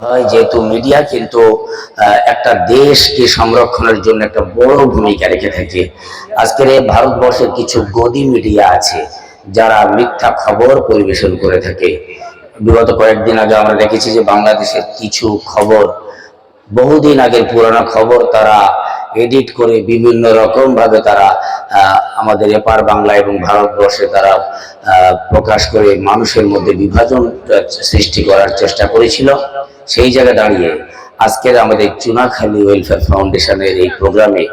হয়, যেহেতু মিডিয়া কিন্তু একটা দেশকে সংরক্ষণের জন্য একটা বড় ভূমিকা রেখে থাকে। আজকের এই ভারতবর্ষের কিছু গদি মিডিয়া আছে, যারা মিথ্যা খবর পরিবেশন করে থাকে। বিগত কয়েকদিন আগে আমরা দেখেছি যে বাংলাদেশের কিছু খবর, বহুদিন আগের পুরানো খবর, তারা এডিট করে বিভিন্ন রকমভাবে তারা আমাদের এপার বাংলা এবং ভারতবর্ষে তারা প্রকাশ করে মানুষের মধ্যে বিভাজন সৃষ্টি করার চেষ্টা করেছিল। সেই জায়গায় দাঁড়িয়ে আজকের আমাদের চুনাখালী ওয়েলফেয়ার ফাউন্ডেশনের এই প্রোগ্রামে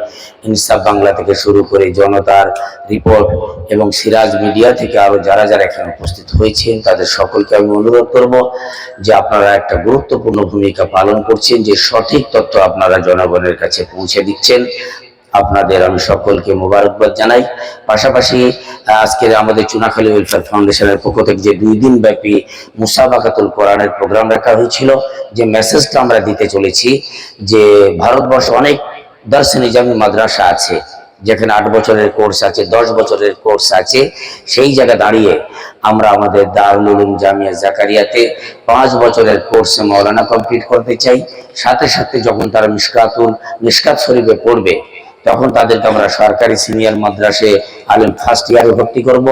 ইনসাফ বাংলা থেকে শুরু করে জনতার রিপোর্ট এবং সিরাজ মিডিয়া থেকে আরও যারা যারা এখানে উপস্থিত হয়েছেন, তাদের সকলকে আমি অনুরোধ করব যে আপনারা একটা গুরুত্বপূর্ণ ভূমিকা পালন করছেন, যে সঠিক তথ্য আপনারা জনগণের কাছে পৌঁছে দিচ্ছেন। আপনাদের, আমি সকলকে মোবারকবাদ জানাই। পাশাপাশি আজকের আমাদের চুনাখালী ওয়েলফেয়ার ফাউন্ডেশনের পক্ষ থেকে যে দুই দিন ব্যাপী মুসাবাকাতুল কোরআনের প্রোগ্রাম রাখা হয়েছিল, যে মেসেজটা আমরা দিতে চলেছি, যে ভারতবর্ষ অনেক দর্শনী জামি মাদ্রাসা আছে, যেখানে আট বছরের কোর্স আছে, দশ বছরের কোর্স আছে, সেই জায়গায় দাঁড়িয়ে আমরা আমাদের দারুল উলুম জামিয়া জাকারিয়াতে পাঁচ বছরের কোর্সে মৌলানা কমপ্লিট করতে চাই। সাথে সাথে যখন তারা মিসকাতুল মিসকাত শরীফে পড়বে তখন তাদেরকে আমরা সরকারি সিনিয়র মাদ্রাসে আলিম ফার্স্ট ইয়ারে ভর্তি করব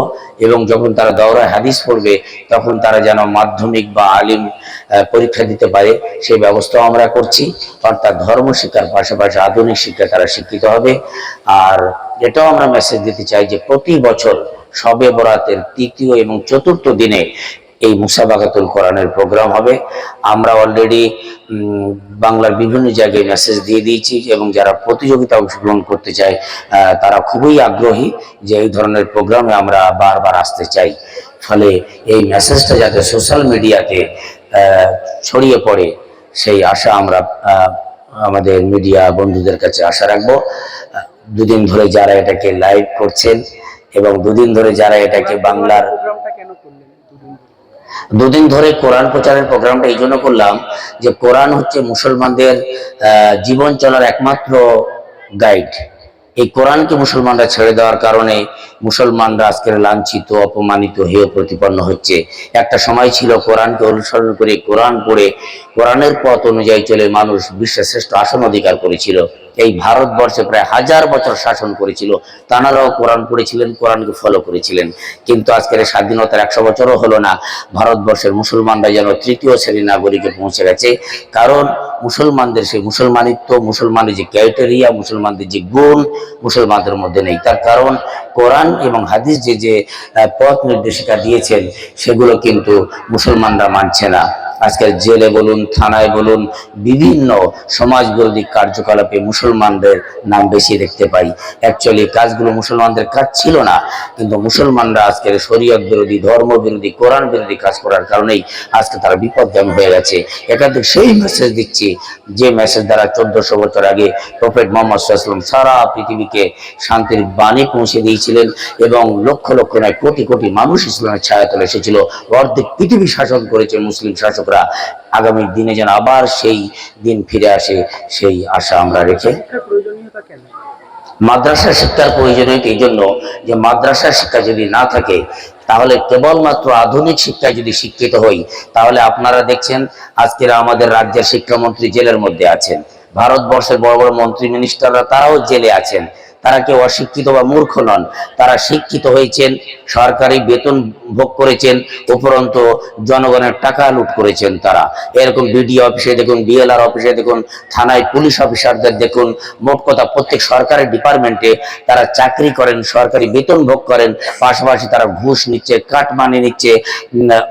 এবং যখন তারা দৌড়া হাদিস পড়বে, তখন তারা যেন মাধ্যমিক বা আলিম পরীক্ষা দিতে পারে, সেই ব্যবস্থাও আমরা করছি। অর্থাৎ ধর্ম শিক্ষার পাশাপাশি আধুনিক শিক্ষা তারা শিক্ষিত হবে। আর এটাও আমরা মেসেজ দিতে চাই যে প্রতি বছর সবে বরাতের তৃতীয় এবং চতুর্থ দিনে এই মুসাবাকাতুল কোরআনের প্রোগ্রাম হবে। আমরা অলরেডি বাংলার বিভিন্ন জায়গায় মেসেজ দিয়ে দিয়েছি এবং যারা প্রতিযোগিতা অংশগ্রহণ করতে চায় তারা খুবই আগ্রহী যে এই ধরনের প্রোগ্রামে আমরা বারবার আসতে চাই। ফলে এই মেসেজটা যাতে সোশ্যাল মিডিয়াতে ছড়িয়ে পড়ে, সেই আশা আমরা আমাদের মিডিয়া বন্ধুদের কাছে আশা রাখব। দুদিন ধরে যারা এটাকে লাইভ করছেন এবং দুদিন ধরে যারা এটাকে বাংলার দুদিন ধরে? কোরআন প্রচারের প্রোগ্রামটা এই জন্য করলাম যে কোরআন হচ্ছে মুসলমানদের জীবন চলার একমাত্র গাইড এই কোরআনকে মুসলমানরা ছেড়ে দেওয়ার কারণে মুসলমানরা আজকের লাঞ্ছিত, অপমানিত, হেয় প্রতিপন্ন হচ্ছে। একটা সময় ছিল কোরআনকে অনুসরণ করে, কোরআন পড়ে, কোরআনের পথ অনুযায়ী চলে মানুষ বিশ্বের শ্রেষ্ঠ আসন অধিকার করেছিল। এই ভারতবর্ষে প্রায় হাজার বছর শাসন করেছিল। তানারাও কোরআন পড়েছিলেন, কোরআনকে ফলো করেছিলেন। কিন্তু আজকের স্বাধীনতার একশো বছরও হলো না। ভারতবর্ষের মুসলমানরা যেন তৃতীয় শ্রেণির নাগরিকে পৌঁছে গেছে। কারণ মুসলমানদের সেই মুসলমানিত্ব মুসলমানের যে ক্রাইটেরিয়া মুসলমানদের যে গুণ মুসলমানদের মধ্যে নেই। তার কারণ কোরআন এবং হাদিস যে যে পথ নির্দেশিকা দিয়েছেন, সেগুলো কিন্তু মুসলমানরা মানছে না। আজকের জেলে বলুন, থানায় বলুন, বিভিন্ন সমাজ বিরোধী কার্যকলাপে মুসলমানদের নাম বেশি দেখতে পাই। অ্যাকচুয়ালি কাজগুলো মুসলমানদের কাজ ছিল না, কিন্তু মুসলমানরা আজকের শরীয়ত বিরোধী, ধর্ম বিরোধী, কোরআন বিরোধী কাজ করার কারণেই আজকে তারা বিপদগামী হয়ে গেছে। একান্ত সেই মেসেজ দিচ্ছি, যে মেসেজ দ্বারা চোদ্দশো বছর আগে প্রফেট মোহাম্মদ সাল্লাম সারা পৃথিবীকে শান্তির বাণী পৌঁছে দিয়েছিলেন এবং লক্ষ লক্ষ নয়, কোটি কোটি মানুষ ইসলামের ছায়াতলে এসেছিল। অর্ধেক পৃথিবী শাসন করেছে, মুসলিম শাসকরা আগামী দিনে যেন আবার সেই দিন ফিরে আসে সেই আশা আমরা রেখে। মাদ্রাসা শিক্ষার প্রয়োজনীয়তা এই জন্য যে মাদ্রাসা শিক্ষা যদি না থাকে তাহলে কেবলমাত্র আধুনিক শিক্ষায় যদি শিক্ষিত হই তাহলে আপনারা দেখছেন আজকের আমাদের রাজ্যের শিক্ষামন্ত্রী জেলের মধ্যে আছেন। ভারতবর্ষের বড় বড় মন্ত্রী মিনিস্টাররা তারাও জেলে আছেন। তারা কেউ অশিক্ষিত বা মূর্খ নন। তারা শিক্ষিত হয়েছেন, সরকারি বেতন ভোগ করেছেন, উপরন্ত জনগণের টাকা লুট করেছেন তারা। এরকম বিডিও অফিসে দেখুন ডিএলআর অফিসে দেখুন, থানায় পুলিশ অফিসারদের দেখুন, মোট কথা প্রত্যেক সরকারি ডিপার্টমেন্টে তারা চাকরি করেন, সরকারি বেতন ভোগ করেন, পাশাপাশি তারা ঘুষ নিচ্ছে কাটমানি নিচ্ছে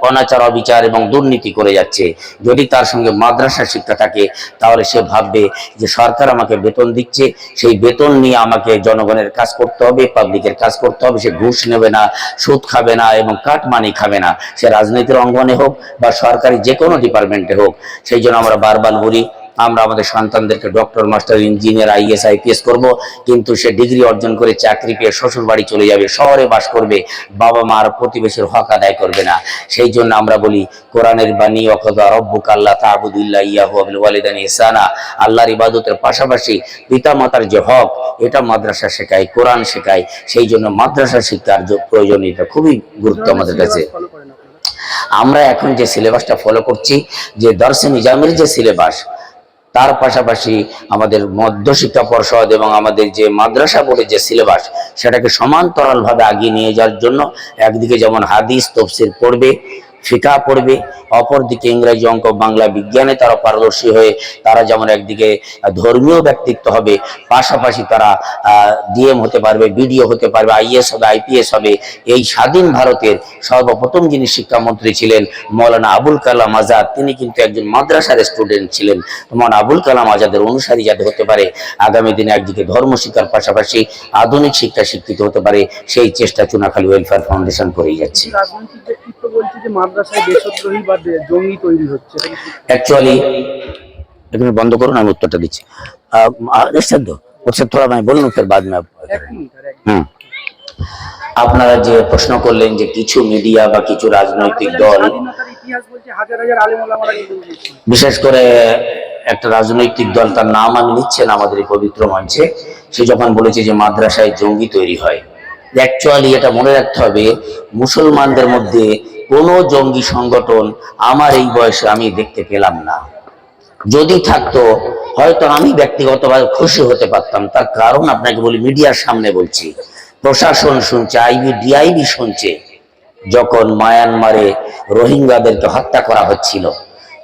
অনাচার, অবিচার এবং দুর্নীতি করে যাচ্ছে। যদি তার সঙ্গে মাদ্রাসা শিক্ষা থাকে, তাহলে সে ভাববে যে সরকার আমাকে বেতন দিচ্ছে, সেই বেতন নিয়ে আমাকে জনগণের কাজ করতে হবে পাবলিকের কাজ করতে হবে, সে ঘুষ নেবে না, সুদ খাবে না এবং কাটমানি খাবে না। সে রাজনীতির অঙ্গনে হোক বা সরকারি যে কোনো ডিপার্টমেন্টে হোক, সেই জন্য আমরা বারবার বলি আমরা আমাদের সন্তানদেরকে doctor master engineer IS IPS করব, কিন্তু সে ডিগ্রি অর্জন করে চাকরি পেয়ে শ্বশুর বাড়ি চলে যাবে, শহরে বাস করবে, বাবা মার প্রতিবেশীর হক আদায় করবে না। সেই জন্য আমরা বলি, কোরআনের বাণী অকদা রব্বুক আল্লাহ তাবুদুল্লাহ ইয়াহু আবিল ওয়ালিদানি ইসানা আল্লাহর ইবাদতের পাশাপাশি পিতা মাতার যে হক, এটা মাদ্রাসা শেখায়, কোরআন শেখায়। সেই জন্য মাদ্রাসা শিক্ষার যে এটা খুবই গুরুত্ব আমাদের কাছে। আমরা এখন যে সিলেবাসটা ফলো করছি, যে দর্শন নিজামের যে সিলেবাস তার পাশাপাশি আমাদের মধ্যশিক্ষা পর্ষদ এবং আমাদের যে মাদ্রাসা বলে যে সিলেবাস, সেটাকে সমান্তরালভাবে আগিয়ে নিয়ে যাওয়ার জন্য একদিকে যেমন হাদিস তফসিল পড়বে ফিকা পড়বে। অপরদিকে ইংরেজি অঙ্ক বাংলা বিজ্ঞানে তারা পারদর্শী হয়ে তারা যেমন একদিকে ধর্মীয় ব্যক্তিত্ব হবে, পাশাপাশি তারা ডিএম হতে পারবে, বিডিও হতে পারবে আইএস হবে, আইপিএস হবে। এই স্বাধীন ভারতের সর্বপ্রথম যিনি শিক্ষামন্ত্রী ছিলেন মৌলানা আবুল কালাম আজাদ, তিনি কিন্তু একজন মাদ্রাসার স্টুডেন্ট ছিলেন। মৌলানা আবুল কালাম আজাদের অনুসারী যাতে হতে পারে, আগামী দিনে একদিকে ধর্ম শিক্ষার পাশাপাশি আধুনিক শিক্ষা শিক্ষিত হতে পারে, সেই চেষ্টা চুনাখালী ওয়েলফেয়ার ফাউন্ডেশন করেই যাচ্ছে। যে মাদ্রাসায় দেশদ্রোহী বা জঙ্গি তৈরি হচ্ছে অ্যাকচুয়ালি বন্ধ করুন আমি উত্তরটা দিচ্ছি। থোড়া বলুন বাদ মে আপনারা যে প্রশ্ন করলেন যে কিছু মিডিয়া বা কিছু রাজনৈতিক দল বিশেষ করে একটা রাজনৈতিক দল তার নাম আমি নিচ্ছেন আমাদের এই পবিত্র মঞ্চে। সে যখন বলেছে যে মাদ্রাসায় জঙ্গি তৈরি হয় অ্যাকচুয়ালি এটা মনে রাখতে হবে মুসলমানদের মধ্যে কোনো জঙ্গি সংগঠন আমার এই বয়সে আমি দেখতে পেলাম না। যদি থাকতো, হয়তো আমি ব্যক্তিগতভাবে খুশি হতে পারতাম। তার কারণ আপনাকে বলি, মিডিয়ার সামনে বলছি। প্রশাসন শুনছে, আইবি, ডিআইবি শুনছে। যখন মায়ানমারে রোহিঙ্গাদেরকে হত্যা করা হচ্ছিল,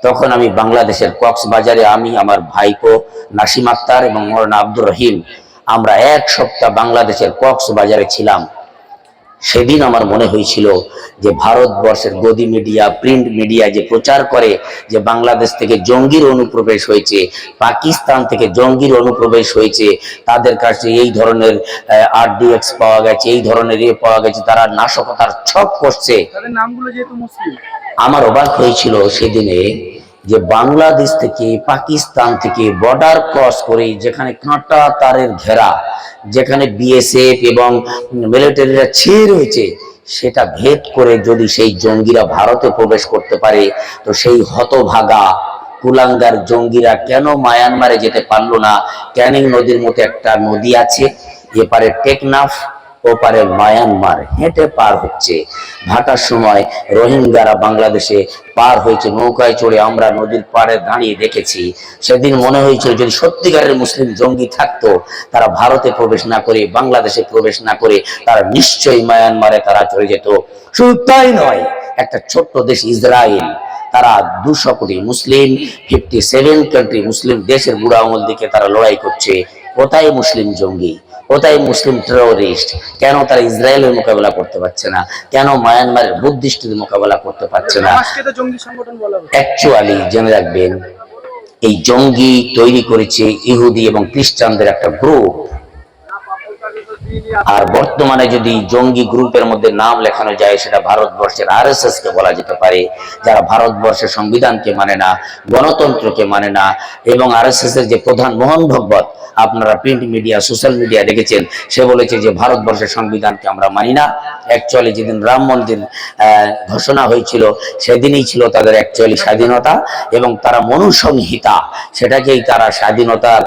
তখন আমি বাংলাদেশের কক্সবাজারে আমি, আমার ভাইপো নাসিম আক্তার এবং মৌলানা আব্দুর রহিম, আমরা এক সপ্তাহ বাংলাদেশের কক্সবাজারে ছিলাম। সেদিন আমার মনে হয়েছিল যে ভারতবর্ষের গদি মিডিয়া প্রিন্ট মিডিয়া যে প্রচার করে যে বাংলাদেশ থেকে জঙ্গির অনুপ্রবেশ হয়েছে পাকিস্তান থেকে জঙ্গির অনুপ্রবেশ হয়েছে তাদের কাছে এই ধরনের আরডিএক্স পাওয়া গেছে এই ধরনের ইয়ে পাওয়া গেছে তারা নাশকতার ছক করছে তাদের নামগুলো যেহেতু মুসলিম। আমার অবাক হয়েছিল সেদিনে যে বাংলাদেশ থেকে, পাকিস্তান থেকে বর্ডার ক্রস করে যেখানে কাঁটা তারের ঘেরা, যেখানে বিএসএফ এবং মিলিটারিরা ছেয়ে রয়েছে, সেটা ভেদ করে যদি সেই জঙ্গিরা ভারতে প্রবেশ করতে পারে, তো সেই হতভাগা কুলাঙ্গার জঙ্গিরা কেন মায়ানমারে যেতে পারল না? ক্যানিং নদীর মতো একটা নদী আছে, এপারে টেকনাফ ওপারে মায়ানমার হেঁটে পার হচ্ছে। ভাটার সময় রোহিঙ্গারা বাংলাদেশে পার হয়েছে, নৌকায় চড়ে আমরা নদীর পাড়ে দাঁড়িয়ে দেখেছি। সেদিন মনে হয়েছিল যদি সত্যিকারের মুসলিম জঙ্গি থাকতো, তারা ভারতে প্রবেশ না করে, বাংলাদেশে প্রবেশ না করে, তারা নিশ্চয়ই মায়ানমারে তারা চলে যেত। শুধু তাই নয়, একটা ছোট্ট দেশ ইসরায়েল, তারা দুশো কোটি মুসলিম ফিফটি সেভেন কান্ট্রি মুসলিম দেশের বুড়া আমল দিকে তারা লড়াই করছে। কোথায় মুসলিম জঙ্গি? কোথায় মুসলিম টেরোরিস্ট। কেন তারা ইসরায়েলের মোকাবেলা করতে পারছে না? কেন মায়ানমারের বুদ্ধিস্টদের মোকাবেলা করতে পারছে না? অ্যাকচুয়ালি জেনে রাখবেন এই জঙ্গি তৈরি করেছে ইহুদি এবং খ্রিস্টানদের একটা গ্রুপ আর বর্তমানে যদি জঙ্গি গ্রুপের মধ্যে নাম লেখানো যায়, সেটা ভারতবর্ষের আরএসএস কে বলা যেতে পারে, যারা ভারতবর্ষের সংবিধানকে মানে না, গণতন্ত্রকে মানে না, এবং আরএসএস এর যে প্রধান মোহন ভগবত, আপনারা প্রিন্ট মিডিয়া, সোশ্যাল মিডিয়া দেখেছেন, সে বলেছে যে ভারতবর্ষের সংবিধানকে আমরা মানি না। অ্যাকচুয়ালি যেদিন রাম মন্দির ঘোষণা হয়েছিল, সেদিনই ছিল তাদের অ্যাকচুয়ালি স্বাধীনতা, এবং তারা মনুসংহিতা, সেটাকেই তারা স্বাধীনতার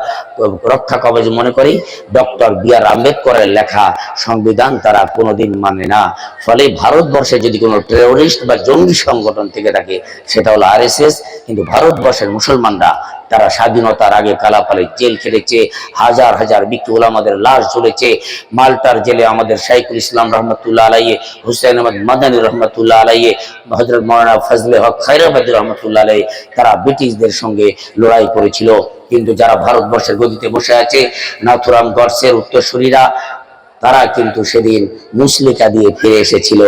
রক্ষা কবচ মনে করি ডক্টর বি আর আম্বেদকরের লেখা সংবিধান তারা কোনোদিন মানে না। ফলে ভারতবর্ষে যদি কোনো টেরোরিস্ট বা জঙ্গি সংগঠন থেকে থাকে, সেটা হলো আরএসএস কিন্তু ভারতবর্ষের মুসলমানরা তারা স্বাধীনতার আগে কালাপালে জেল খেটেছে, হাজার হাজার বিক্রি ওলামাদের লাশ ঝুলেছে মাল্টার জেলে আমাদের শাইকুল ইসলাম রহমতুল্লাহ আলাইয়ে হুসেন আহমদ মাদানী রহমতুল্লাহ আলাইয়ে হজরত মৌলানা ফজলে হক খাইরাবাদ রহমতুল্লাহ আলাই তারা ব্রিটিশদের সঙ্গে লড়াই করেছিল। কিন্তু যারা ভারতবর্ষের গদিতে বসে আছে, নাথুরাম গডসের উত্তরসূরিরা তারা কিন্তু সেদিন মুসলিকা দিয়ে ফিরে এসেছিল।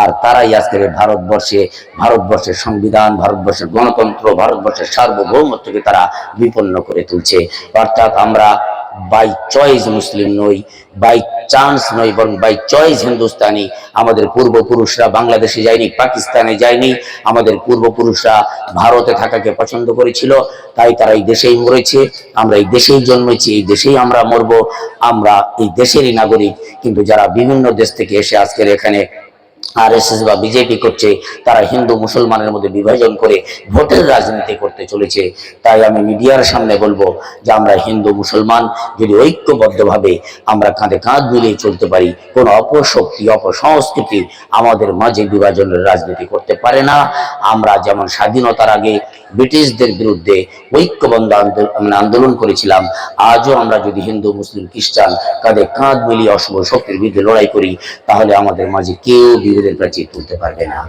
আর তারাই আজকের ভারতবর্ষে, ভারতবর্ষের সংবিধান, ভারতবর্ষের গণতন্ত্র, ভারতবর্ষের সার্বভৌমত্বকে তারা বিপন্ন করে তুলছে। অর্থাৎ আমরা বাই চয়েস মুসলিম নই বাই চান্স নই, বরং বাই চয়েস হিন্দুস্তানি। আমাদের পূর্বপুরুষরা বাংলাদেশে যায়নি, পাকিস্তানে যায়নি। আমাদের পূর্বপুরুষরা ভারতে থাকাকে পছন্দ করেছিল, তাই তারা এই দেশেই মরেছে। আমরা এই দেশেই জন্মেছি, এই দেশেই আমরা মরবো। আমরা এই দেশেরই নাগরিক। কিন্তু যারা বিভিন্ন দেশ থেকে এসে আজকের এখানে আরএসএস বা বিজেপি করছে, তারা হিন্দু মুসলমানের মধ্যে বিভাজন করে ভোটের রাজনীতি করতে চলেছে। তাই আমি মিডিয়ার সামনে বলব যে আমরা হিন্দু মুসলমান, যদি ঐক্যবদ্ধভাবে আমরা কাঁধে কাঁধ মিলিয়ে চলতে পারি, কোন অপশক্তি, অপসংস্কৃতি আমাদের মাঝে বিভাজনের রাজনীতি করতে পারে না। আমরা যেমন স্বাধীনতার আগে ব্রিটিশদের বিরুদ্ধে আন্দোলন মানে আন্দোলন করেছিলাম, আজও আমরা যদি হিন্দু, মুসলিম, খ্রিস্টান কাঁধে কাঁধ মিলিয়ে অশুভ শক্তির বিরুদ্ধে লড়াই করি, তাহলে আমাদের মাঝে কেউ বিভেদের প্রাচীর তুলতে পারবে না।